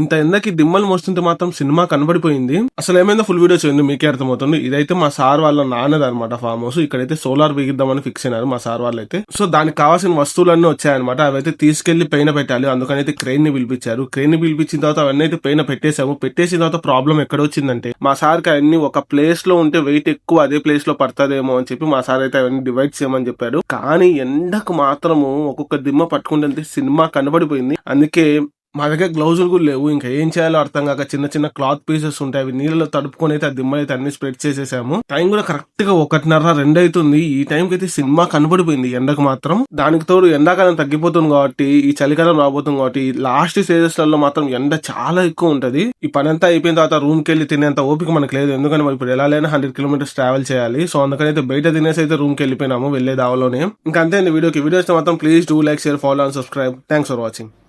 ఇంత ఎందకి దిమ్మలు మోస్తుంటే మాత్రం సినిమా కనబడిపోయింది. అసలు ఏమైందో ఫుల్ వీడియో చేయండి మీకే అర్థమవుతుంది. ఇదైతే మా సార్ వాళ్ళ నాన్నది అనమాట ఫామ్ హౌస్ ఇక్కడైతే సోలార్ బిగిద్దామని ఫిక్స్ అయినారు మా సార్ వాళ్ళు అయితే సో దానికి కావాల్సిన వస్తువులన్నీ వచ్చాయన్నమాట. అవైతే తీసుకెళ్ళి పైన పెట్టాలి. అందుకని అయితే క్రెయిన్ని పిలిపించారు. క్రెయిన్ని పిలిపించిన తర్వాత అవన్నీ అయితే పైన పెట్టేశాము. పెట్టేసిన తర్వాత ప్రాబ్లం ఎక్కడ వచ్చిందంటే మా సార్కి అవన్నీ ఒక ప్లేస్లో ఉంటే వెయిట్ ఎక్కువ అదే ప్లేస్లో పడుతుందేమో అని చెప్పి మా సార్ అయితే అవన్నీ డివైడ్ చేయమని చెప్పాడు. కానీ ఎండకు మాత్రము ఒక్కొక్క దిమ్మ పట్టుకుంటే సినిమా కనబడిపోయింది. అందుకే మా దగ్గర గ్లౌజులు కూడా లేవు. ఇంకా ఏం చేయాలో అర్థం కాక చిన్న చిన్న క్లాత్ పీసెస్ ఉంటాయి. అవి నీళ్ళలో తడుపుకొని అయితే ఆ దిమ్మలు అయితే అన్ని స్ప్రెడ్ చేసేసాము. టైం కూడా కరెక్ట్గా ఒకటిన్నర రెండు అవుతుంది ఈ టైం కి అయితే సినిమా కనబడిపోయింది ఎండకు మాత్రం. దానికి తోడు ఎండాకాలం తగ్గిపోతుంది కాబట్టి ఈ చలికాలం రాబోతుంది కాబట్టి లాస్ట్ స్టేజెస్లలో మాత్రం ఎండ చాలా ఎక్కువ ఉంటది. ఈ పని అంతా అయిపోయిన తర్వాత రూమ్కి వెళ్ళి తినేంత ఓపిక మనకు లేదు. ఎందుకంటే మరి ఇప్పుడు ఎలా లేనా హండ్రెడ్ కిలోమీటర్స్ ట్రావెల్ చేయాలి. సో అందుకని అయితే బయట తినేసి అయితే రూమ్కి వెళ్ళిపోయినాము వెళ్ళే దావలోనే. ఇంకా అంతే అండి వీడియోకి. వీడియోస్ మాత్రం please do like share follow and subscribe thanks for watching